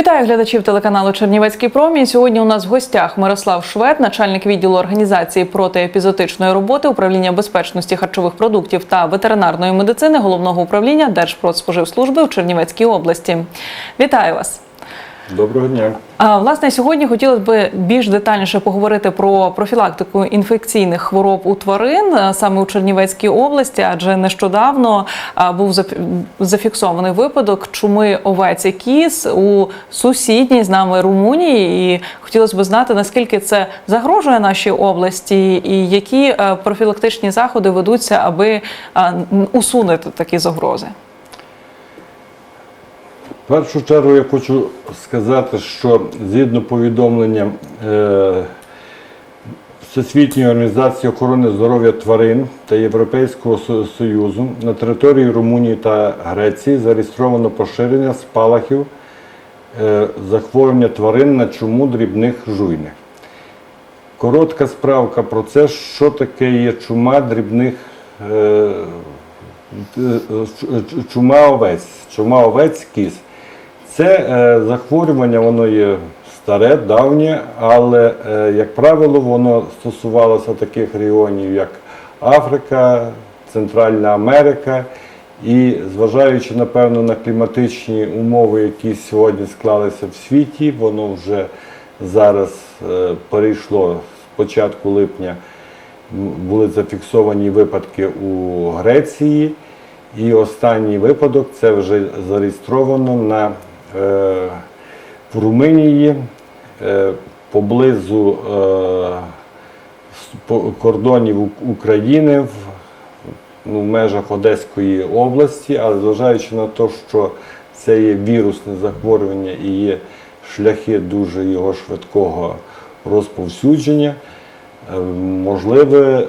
Вітаю глядачів телеканалу Чернівецький промінь. Сьогодні у нас в гостях Мирослав Швед, начальник відділу організації протиепізотичної роботи управління безпечності харчових продуктів та ветеринарної медицини головного управління Держпродспоживслужби в Чернівецькій області. Вітаю вас. Доброго дня. А, Власне, сьогодні хотілося б більш детальніше поговорити про профілактику інфекційних хвороб у тварин саме у Чернівецькій області, адже нещодавно був зафі- зафіксований випадок чуми овець і кіз у сусідній з нами Румунії. І хотілося б знати, наскільки це загрожує нашій області, і які е, профілактичні заходи ведуться, аби усунути такі загрози. В першу чергу я хочу сказати, що згідно повідомлення е, Всесвітньої організації охорони здоров'я тварин та Європейського Союзу на території Румунії та Греції зареєстровано поширення спалахів е, захворювання тварин на чуму дрібних жуйних. Коротка справка про це, що таке є чума дрібних е, чума овець, чума овець кіз. Це е, захворювання, воно є старе, давнє, але, е, як правило, воно стосувалося таких регіонів, як Африка, Центральна Америка. І зважаючи, напевно, на кліматичні умови, які сьогодні склалися в світі, воно вже зараз е, перейшло з початку липня. Були зафіксовані випадки у Греції. І останній випадок це вже зареєстровано на, в Румунії е, поблизу е, кордонів України в, ну, в межах Одеської області, але зважаючи на те, що це є вірусне захворювання і є шляхи дуже його швидкого розповсюдження, е, можливо,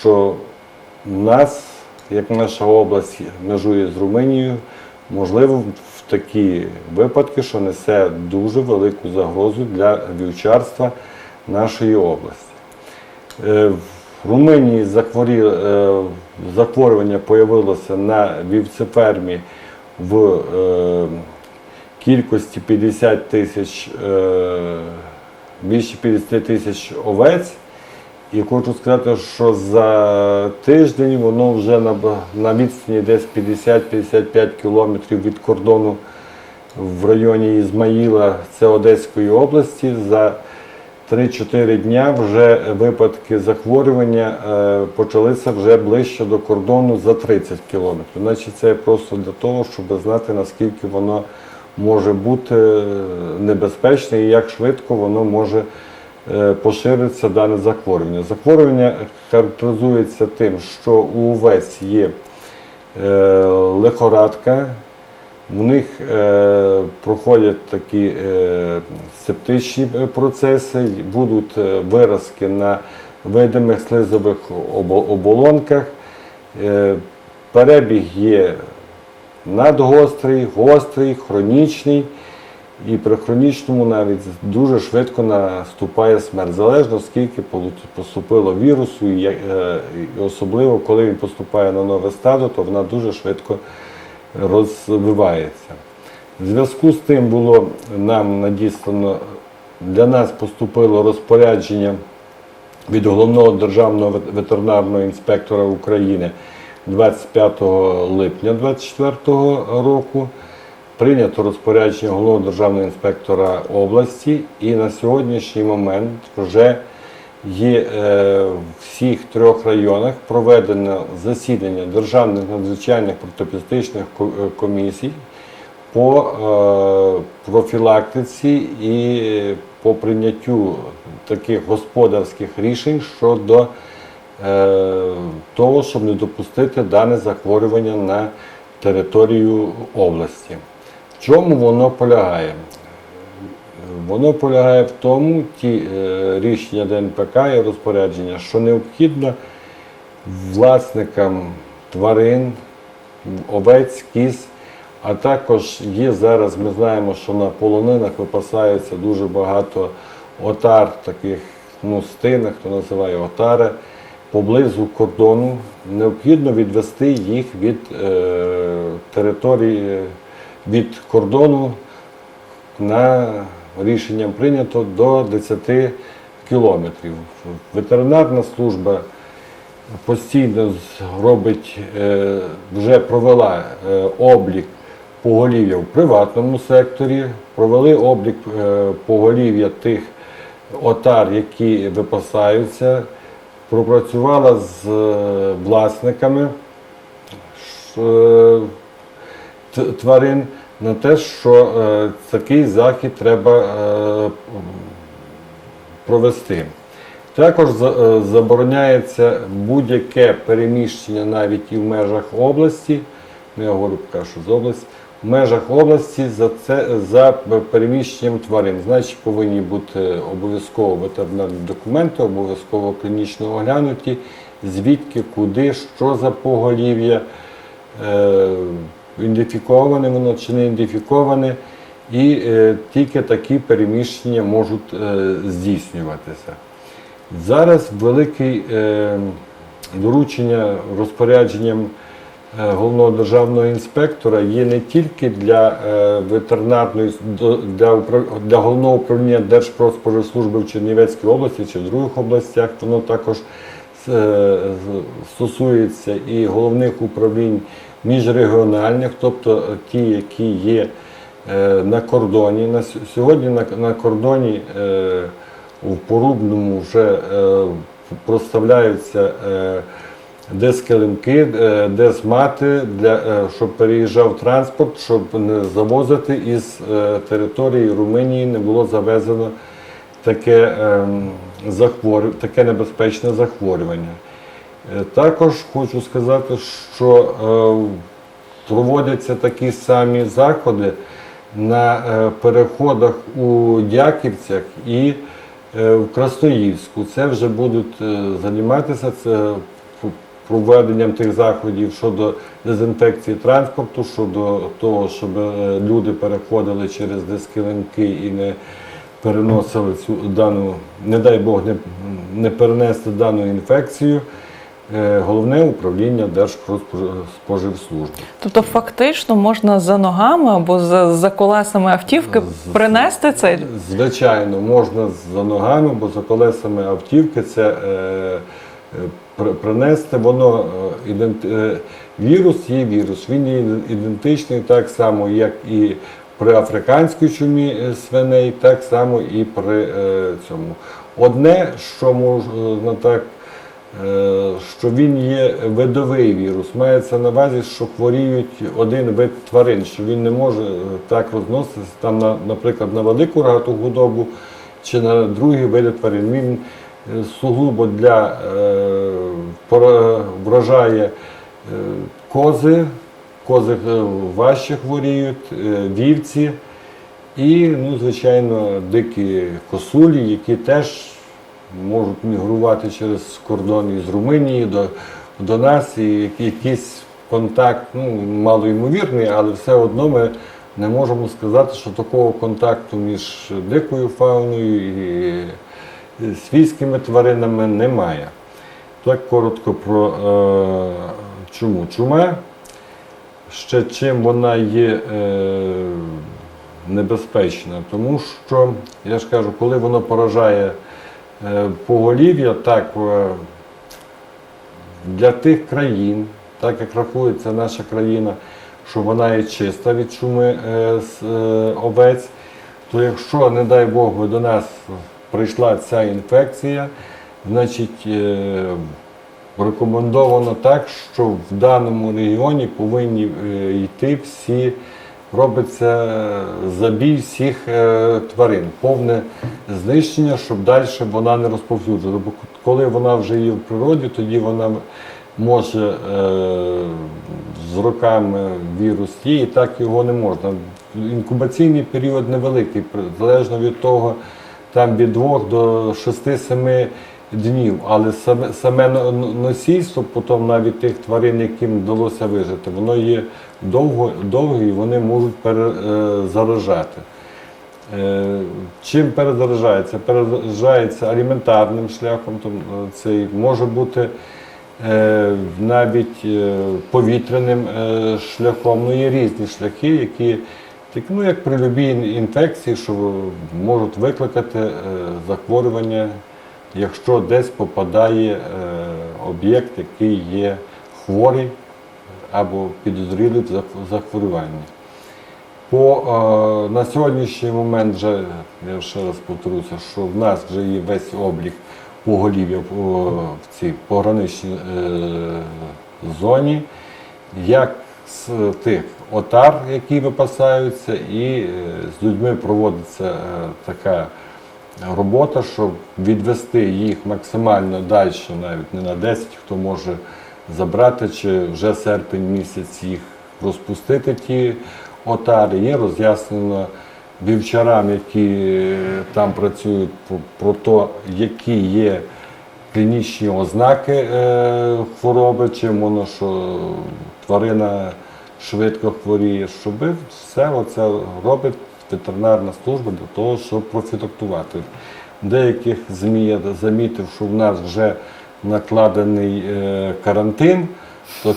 що у нас, як наша область межує з Румунією, можливо, в такі випадки, що несе дуже велику загрозу для вівчарства нашої області. Е, В Румунії е, захворювання появилося на вівцефермі в е, кількості 50 тисяч, більше 50 тисяч овець. І хочу сказати, що за тиждень воно вже на, на відстані десь 50-55 кілометрів від кордону в районі Ізмаїла, це Одеської області. За 3-4 дня вже випадки захворювання е, почалися вже ближче до кордону за 30 кілометрів. Значить, це просто для того, щоб знати, наскільки воно може бути е, небезпечне і як швидко воно може пошириться дане захворювання. Захворювання характеризується тим, що у овець є е, лихорадка, в них е, проходять такі е, септичні е, процеси, будуть е, виразки на видимих слизових оболонках. Е, перебіг є надгострий, гострий, хронічний. І при хронічному навіть дуже швидко наступає смерть, залежно скільки поступило вірусу, е, і особливо коли він поступає на нове стадо, то вона дуже швидко розвивається. В зв'язку з тим було нам надіслано, для нас поступило розпорядження від головного державного ветеринарного інспектора України 25 липня 2024 року. Прийнято розпорядження головного державного інспектора області, і на сьогоднішній момент вже є е, в всіх трьох районах проведено засідання державних надзвичайних протипістичних комісій по е, профілактиці і по прийняттю таких господарських рішень щодо е, того, щоб не допустити дане захворювання на територію області. Чому воно полягає? Воно полягає в тому, ті е, рішення ДНПК і розпорядження, що необхідно власникам тварин, овець, кіз, а також є зараз, ми знаємо, що на полонинах випасаються дуже багато отар, таких ну, стинах, хто називає отари, поблизу кордону. Необхідно відвести їх від е, території, від кордону на рішенням прийнято до 10 кілометрів. Ветеринарна служба постійно робить, е, вже провела е, облік поголів'я в приватному секторі, провели облік е, поголів'я тих отар, які випасаються, пропрацювала з власниками тварин на те, що е, такий захід треба е, провести. Також е, забороняється будь-яке переміщення навіть і в межах області. Ну, я говорю поки що з області. В межах області за це за переміщенням тварин. Значить, повинні бути обов'язково ветеринарні документи, обов'язково клінічно оглянуті, звідки, куди, що за поголів'я, е, ідентифіковане воно чи не ідентифіковане, і е, тільки такі переміщення можуть е, здійснюватися. Зараз велике е, доручення розпорядженням е, головного державного інспектора є не тільки для е, ветеринарної для, для головного управління Держпродспоживслужби в Чернівецькій області чи в других областях, воно також е, стосується і головних управлінь міжрегіональних, е, тобто ті, які є е, на кордоні. На сьогодні на, кордоні е, в Порубному вже е, проставляються е, десь килимки, е, десь мати, е, щоб переїжджав транспорт, щоб не завозити із е, території Румунії не було завезено таке, ем, захворю- таке небезпечне захворювання. Е, Також хочу сказати, що е, проводяться такі самі заходи на е, переходах у Дяківцях і в Красноївську. Це вже будуть займатися це проведенням тих заходів щодо дезінфекції транспорту, щодо того, щоб люди переходили через дискилинки і не переносили цю дану, не дай Бог, не, не перенести дану інфекцію. Е, Головне управління Держпродспоживслужби. Тобто, фактично можна за ногами або за, за колесами автівки принести це. Звичайно, можна за ногами, бо за колесами автівки це е, е, принести. Воно е, е, вірус є вірус. Він є ідентичний так само, як і при африканській чумі свиней, так само і при е, цьому. Одне, що можна так. Е, Що він є видовий вірус, мається на увазі, що хворіють один вид тварин, що він не може е, так розноситися там, на, наприклад, на велику рогату худобу чи на другі види тварин. Він е, сугубо для вражає е, кози, кози важче хворіють, вівці. І, ну, звичайно, дикі косулі, які теж можуть мігрувати через кордон із Румунії до, до нас, і якийсь контакт, ну, малоймовірний, але все одно ми не можемо сказати, що такого контакту між дикою фауною і свійськими тваринами немає. Так коротко про е, чуму. Чума ще чим вона є е, небезпечна, тому що, я ж кажу, коли воно поражає поголів'я, так е, для тих країн, так як рахується наша країна, що вона є чиста від чуми е, е, овець, то якщо, не дай Бог, до нас прийшла ця інфекція, значить е, рекомендовано так, що в даному регіоні повинні е, йти всі, робиться забій всіх е, тварин, повне знищення, щоб далі вона не розповсюджувала. Бо коли вона вже є в природі, тоді вона може е, з роками вірус є, і так його не можна. Інкубаційний період невеликий, залежно від того, там від 2 до 6-7 днів. Але саме, саме но- но- носійство, потім навіть тих тварин, яким вдалося вижити, воно є довго, довге і вони можуть перезаражати. Е, Чим перезаражається? Перезаражається аліментарним шляхом, е, може бути е, навіть е, повітряним е, шляхом. Ну, є різні шляхи, які Так, ну, як при будь-якій інфекції, що можуть викликати е, захворювання, якщо десь попадає е, об'єкт, який є хворий або підозрілий в зах- захворюванні. По, е, на сьогоднішній момент вже, я ще раз повторюся, що в нас вже є весь облік поголів'я по, в цій пограничній е, зоні, як з тих отар, які випасаються, і е, з людьми проводиться е, така робота, щоб відвести їх максимально далі, навіть не на 10, хто може забрати, чи вже серпень місяць їх розпустити ті отари. Є роз'яснено вівчарам, які там працюють, про- те, які є клінічні ознаки е, хвороби, чим воно, що тварина швидко хворіє, щоб все це робить ветеринарна служба для того, щоб профілактувати. Деяких ЗМІ я замітив, що в нас вже накладений е, карантин, то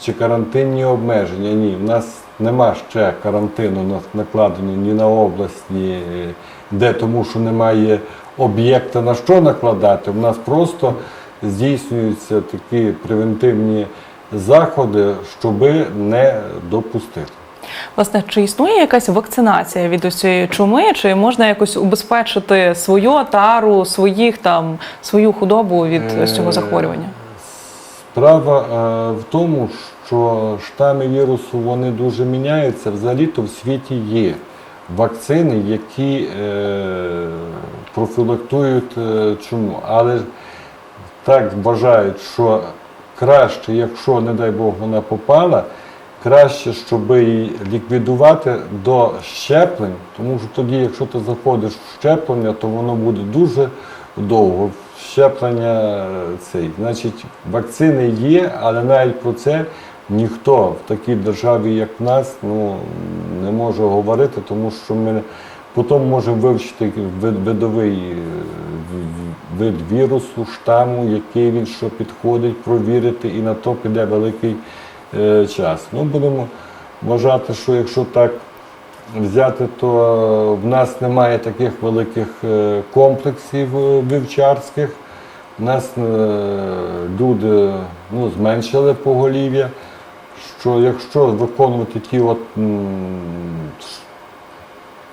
чи карантинні обмеження? Ні, в нас нема ще карантину на- накладено ні на область, ні е, де, тому що немає об'єкта на що накладати. У нас просто здійснюються такі превентивні заходи, щоб не допустити. Власне, чи існує якась вакцинація від ось цієї чуми, чи можна якось убезпечити свою отару, своїх там свою худобу від ось цього Е, захворювання? Справа е, в тому, що штами вірусу вони дуже міняються. Взагалі-то в світі є вакцини, які е, профілактують е, чуму. Але так вважають, що краще, якщо, не дай Бог, вона попала, краще, щоб її ліквідувати до щеплень, тому що тоді, якщо ти заходиш в щеплення, то воно буде дуже довго. Щеплення е, цей. Значить, вакцини є, але навіть про це ніхто в такій державі, як в нас, ну, не може говорити, тому що ми потім можемо вивчити видовий е, вид вірусу, штаму, який він що підходить, провірити, і на то піде великий час. Ну, будемо вважати, що якщо так взяти, то в нас немає таких великих е, комплексів е, вівчарських. У нас е, люди ну, зменшили поголів'я, що якщо виконувати ті, от,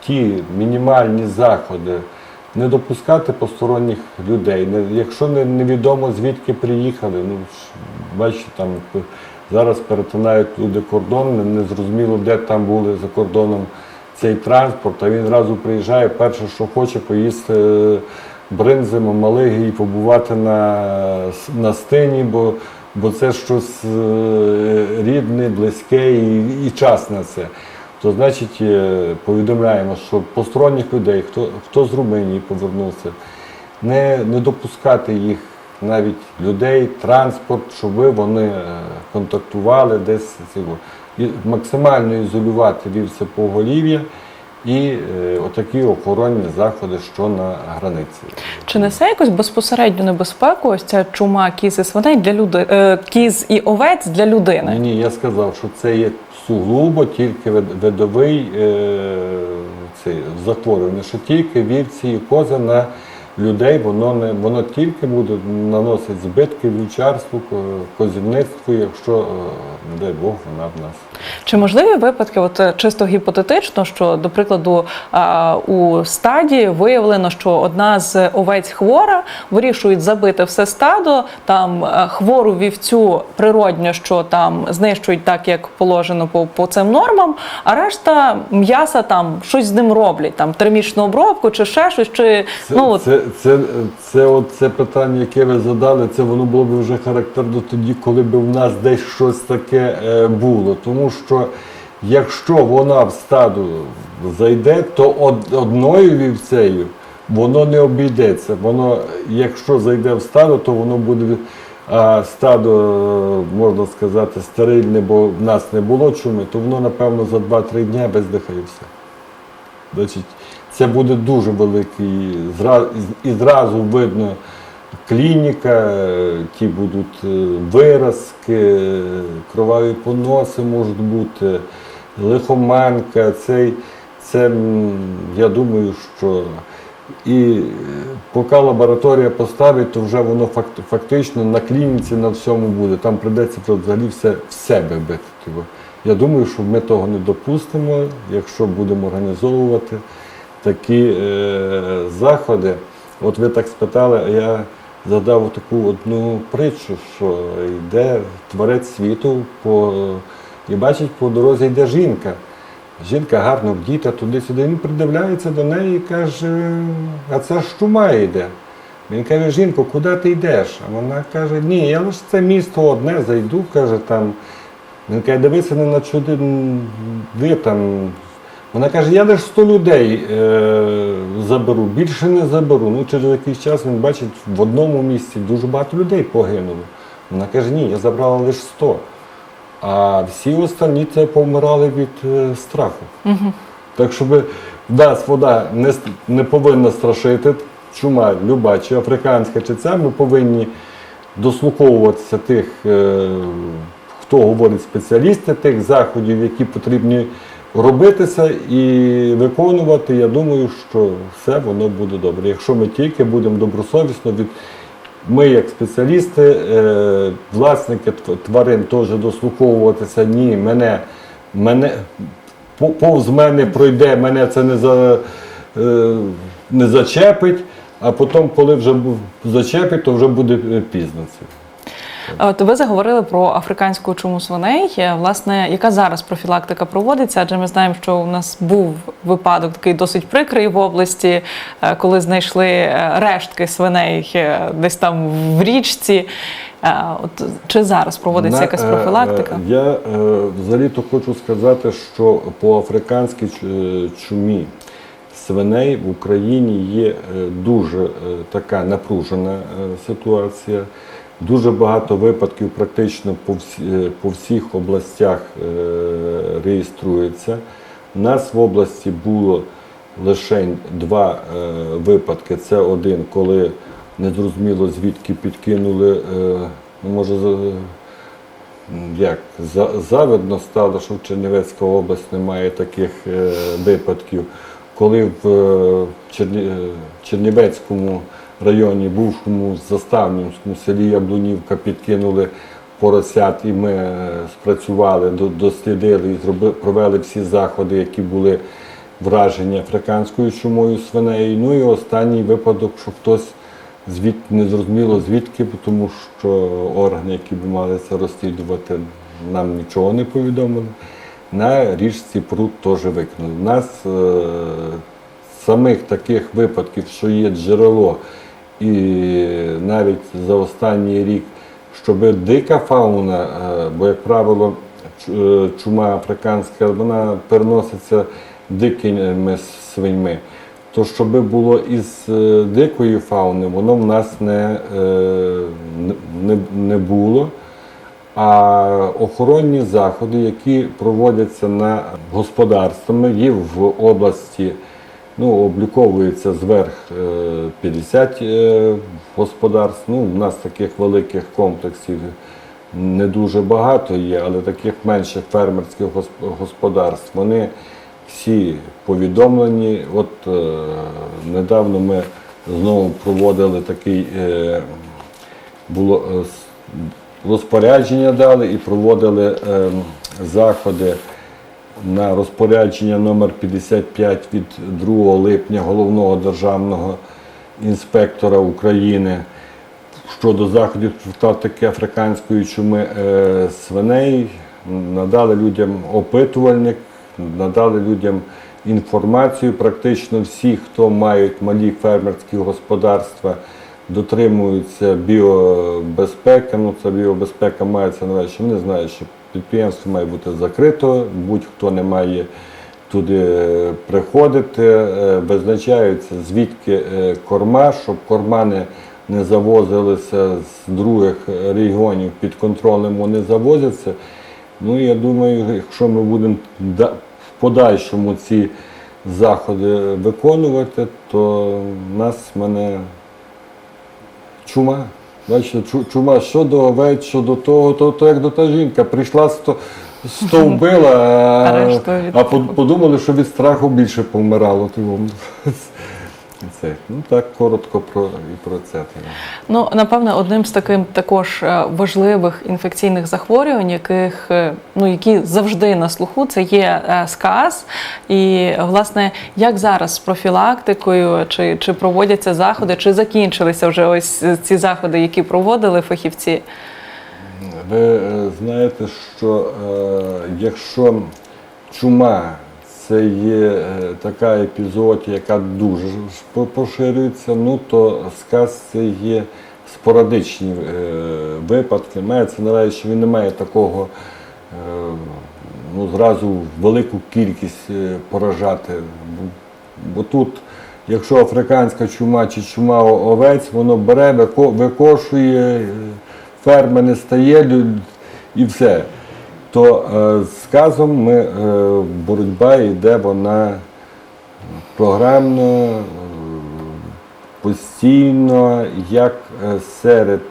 ті мінімальні заходи, не допускати посторонніх людей, якщо невідомо звідки приїхали, ну, бачите, там зараз перетинають люди кордон, не, зрозуміло, де там були за кордоном цей транспорт, а він одразу приїжджає, перше, що хоче, поїсти е, бринзи, мамалиги і побувати на, на стині, бо, бо це щось е, рідне, близьке і, і час на це. То значить е, повідомляємо, що посторонніх людей, хто, хто з Румунії повернувся, не, не допускати їх, навіть людей, транспорт, щоб вони е, контактували десь цього. І максимально ізолювати вівце поголів'я і е, отакі охоронні заходи, що на границі. Чи несе якусь безпосередню небезпеку ось ця чума кіз і свиней для люди, е, кіз і овець для людини? ні, я сказав, що це є суглубо тільки вид- видовий цей, захворювання, що тільки вівці і кози на людей, воно не воно тільки буде наносити збитки вівчарству, ко- козівництву, якщо, е, дай Бог, вона в нас. Чи можливі випадки, от е, чисто гіпотетично, що, до прикладу, у стаді виявлено, що одна з овець хвора, вирішують забити все стадо, там е, хвору вівцю природньо, що там знищують так, як положено по, по цим нормам, а решта м'яса там щось з ним роблять, там термічну обробку чи ще щось, чи Це, ну це, це, це, от, це питання, яке ви задали, це воно було б вже характерно тоді, коли б в нас десь щось таке е, було. Тому що якщо вона в стаду зайде, то од, одною вівцею воно не обійдеться. Воно, якщо зайде в стадо, то воно буде. А стадо, можна сказати, стерильне, бо в нас не було чуми, то воно, напевно, за 2-3 дні бездихає все. Значить, це буде дуже великий, і зразу видно клініка, ті будуть е, виразки, кроваві поноси можуть бути, лихоманка, цей, це, я думаю, що і е, поки лабораторія поставить, то вже воно факт, фактично на клініці на всьому буде. Там прийдеться взагалі все в себе бити. Типу. Я думаю, що ми того не допустимо, якщо будемо організовувати такі е, заходи. От ви так спитали, а я задав таку одну притчу, що йде творець світу по, і бачить, по дорозі йде жінка. Жінка гарно вдіта туди-сюди. Він придивляється до неї і каже, а це ж чума йде. Він каже, жінко, куди ти йдеш? А вона каже, ні, я лише це місто одне зайду, каже там. Він каже, дивися не на чуди, де там. Вона каже, я лише 100 людей е, заберу, більше не заберу. Ну, через якийсь час він бачить, в одному місці дуже багато людей загинуло. Вона каже, ні, я забрала лише 100. А всі останні це повмирали від е, страху. Так щоб да, вода не, не повинна страшити, чума, люба, чи африканська, чи ця, ми повинні дослуховуватися тих, е, хто говорить спеціалісти, тих заходів, які потрібні робитися і виконувати. Я думаю, що все воно буде добре. Якщо ми тільки будемо добросовісно від. Ми, як спеціалісти, е, власники тварин, теж дослуховуватися, ні, мене, мене повз мене пройде, мене це не, за, е, не зачепить, а потім, коли вже зачепить, то вже буде е, пізно. От ви заговорили про африканську чуму свиней. Е, Власне, яка зараз профілактика проводиться? Адже ми знаємо, що у нас був випадок такий досить прикрий в області, е, коли знайшли е, рештки свиней е, десь там в річці. Е, От чи зараз проводиться На- якась е, профілактика? е, Я е, взагалі-то хочу сказати, що по африканській е, чумі свиней в Україні є е, дуже е, така напружена е, ситуація. Дуже багато випадків практично по, всі, е, по всіх областях е, реєструється. У нас в області було лише два е, випадки. Це один, коли незрозуміло звідки підкинули, е, ну, може, як завидно стало, що в Чернівецька область немає таких е, випадків, коли в е, Черні- е, Чернівецькому районі, бувшому заставнівському селі Яблунівка підкинули поросят, і ми е, спрацювали, дослідили і провели всі заходи, які були вражені африканською чумою свиней. Ну і останній випадок, що хтось звід не зрозуміло звідки, тому що органи, які б мали це розслідувати, нам нічого не повідомили. На річці пруд теж викинули. У нас е, самих таких випадків, що є джерело, і навіть за останній рік, щоб дика фауна, е, бо, як правило, е, чума африканська, вона переноситься дикими свиньми. То щоб було із е, дикої фауни, воно в нас не, не, не було. А охоронні заходи, які проводяться на господарствами, є в області, ну, обліковується зверх е, 50 е, господарств. Ну, у нас таких великих комплексів не дуже багато є, але таких менших фермерських господарств вони всі повідомлені. От е, недавно ми знову проводили такий е, було е, розпорядження дали і проводили е, заходи на розпорядження номер 55 від 2 липня головного державного інспектора України щодо заходів профілактики африканської чуми е, свиней, надали людям опитувальник, надали людям інформацію. Практично всі, хто мають малі фермерські господарства, дотримуються біобезпеки. Ну, це біобезпека мається на увазі, що вони знають, що підприємство має бути закрито, будь-хто не має туди е, приходити, е, визначаються звідки е, корма, щоб корма не, не завозилися з других регіонів під контролем, вони завозяться. Ну, я думаю, якщо ми будемо в подальшому ці заходи виконувати, то в нас мене чума. Бачите, чума що до овець, що до того, то, то як до та жінка. Прийшла 100, стовбила, А а, подумали, що від страху більше помирало. Це, ну так коротко про і про це. Ну, напевне, одним з таким також е, важливих інфекційних захворювань, яких е, ну які завжди на слуху, це є е, сказ. І власне, як зараз з профілактикою, чи, чи проводяться заходи, чи закінчилися вже ось ці заходи, які проводили фахівці? Ви знаєте, що е, якщо чума це є е, така епізодія, яка дуже поширюється, ну то сказ це є спорадичні е, випадки. Мається на увазі, що він не має такого е, ну, зразу велику кількість поражати. Бо- тут, якщо африканська чума чи чума овець, воно бере, викошує, ферма не стає і все. То е, з сказом ми, е, боротьба йде вона програмно, постійно, як е, серед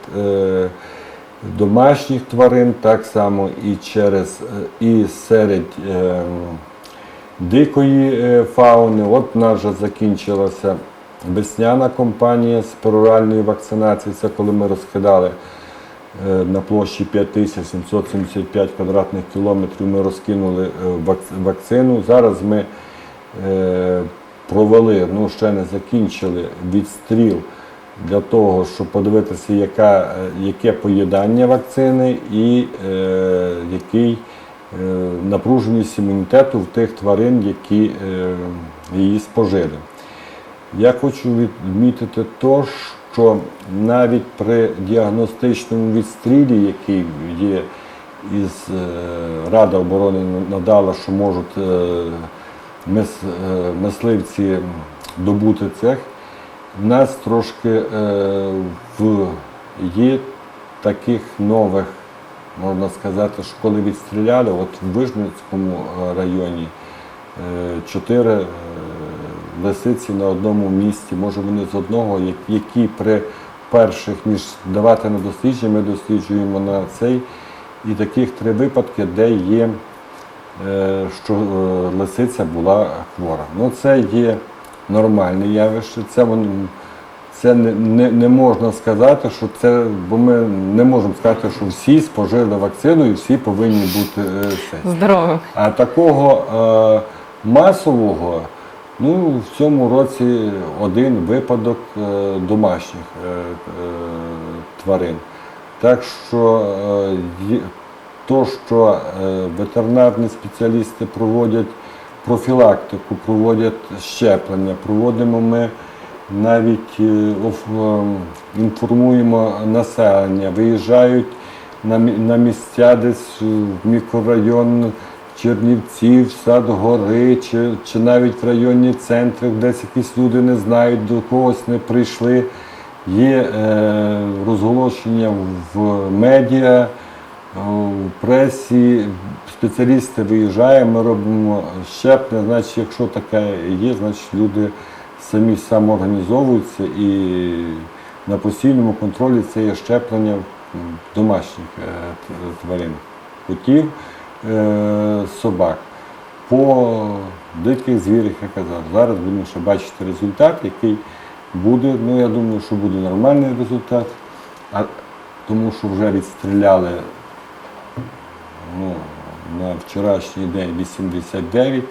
домашніх тварин, так само і через і серед дикої фауни. От в нас вже закінчилася весняна кампанія з пероральної вакцинації. Це коли ми розкидали на площі 5775 квадратних кілометрів. Ми розкинули е, вакцину. Зараз ми е, провели, ну ще не закінчили відстріл для того, щоб подивитися, яка, е, яке поєднання вакцини і е, який е, напруженість імунітету в тих тварин, які е, її спожили. Я хочу відмітити то, що навіть при діагностичному відстрілі, який є із е, Рада оборони надала, що можуть е, е, мисливці добути цех, в нас трошки є таких нових, можна сказати, що коли відстріляли, от в Вижницькому районі чотири лисиці на одному місці, може вони з одного, які при перших, ніж давати на дослідження, ми досліджуємо на цей. І таких три випадки, де є, е, що е, лисиця була хвора. Ну, це є нормальне явище. Це, це не, не, не можна сказати, що це, бо ми не можемо сказати, що всі спожили вакцину і всі повинні бути е, це. Здоровим. А такого е, масового, ну, в цьому році один випадок е, домашніх е, е, тварин. Так що то, що ветеринарні спеціалісти проводять профілактику, проводять щеплення, проводимо ми навіть інформуємо населення, виїжджають на місця десь в мікрорайон Чернівців, Садгори, чи, чи навіть в районні центри, десь якісь люди не знають, до когось не прийшли. Є е, розголошення в медіа, в пресі, спеціалісти виїжджають, ми робимо щеплення. Значить, якщо таке є, значить люди самі самоорганізовуються і на постійному контролі це є щеплення домашніх е, тварин, котів, е, собак. По диких звірах, я казав, зараз будемо ще бачити результат, який буде. Ну, я думаю, що буде нормальний результат, а, тому що вже відстріляли ну, на вчорашній день 89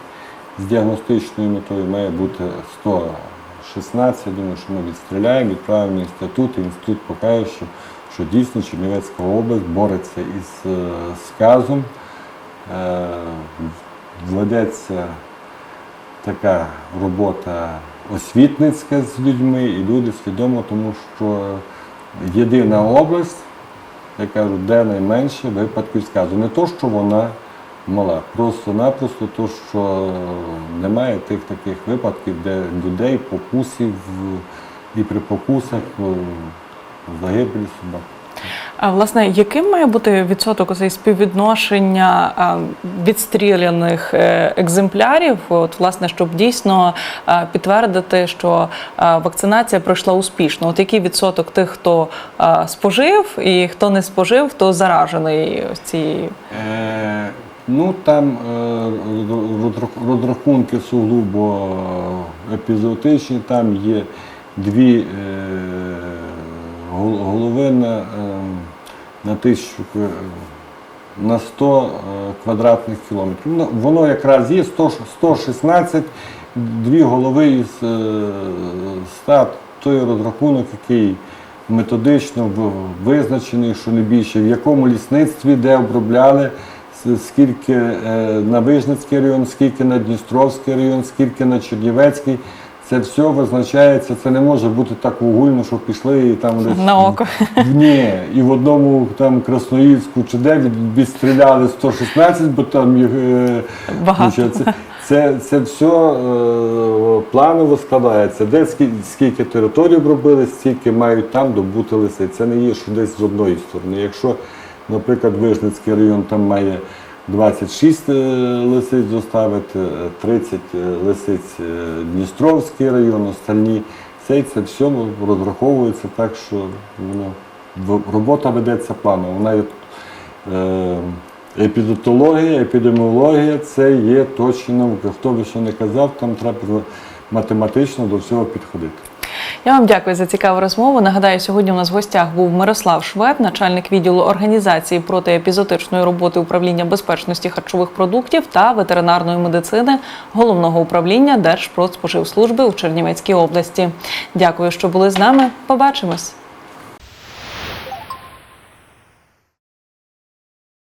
з діагностичною метою, має бути 116. Я думаю, що ми відстріляємо, відправимо інститут, і інститут покаже, що, що дійсно Чернівецька область бореться із е, сказом. Е, ведеться така робота освітницька з людьми, і люди свідомо, тому що єдина область, я кажу, де найменше випадків сказу. Не то, що вона мала, просто-напросто то, що немає тих таких випадків, де людей покусів і при покусах е, загибелі собак. А власне, яким має бути відсоток оцей співвідношення відстріляних е, екземплярів? От, власне, щоб дійсно підтвердити, що вакцинація пройшла успішно? От який відсоток тих, хто спожив, і хто не спожив, хто заражений цією? Е, Ну там е, розрахунки сугубо епізоотичні, там є дві е, гол- голови на, е, тисячу на 100 е, квадратних кілометрів. Ну, воно якраз є 100, 116, дві голови із е, 100, той розрахунок, який методично визначений, що не більше, в якому лісництві, де обробляли, скільки е, на Вижницький район, скільки на Дністровський район, скільки на Чернівецький. Це все визначається, це не може бути так вугульно, що пішли і там десь На око. ні, і в одному там Красноїльську чи де відстріляли 116, бо там їх е, Багато. Це, це, це все е, планово складається. Де скільки, скільки територій обробили, стільки мають там добути лиси. Це не є, що десь з одної сторони. Якщо, наприклад, Вижницький район там має 26 е, лисиць доставити, е, 30 лисиць е, Дністровський район, остальні. Це, це все розраховується так, що воно, робота ведеться планово. Вона є, е, епідеміологія, це є точні науки. Хто би що не казав, там треба математично до всього підходити. Я вам дякую за цікаву розмову. Нагадаю, сьогодні у нас в гостях був Мирослав Швед, начальник відділу організації протиепізотичної роботи управління безпечності харчових продуктів та ветеринарної медицини головного управління Держпродспоживслужби у Чернівецькій області. Дякую, що були з нами. Побачимось.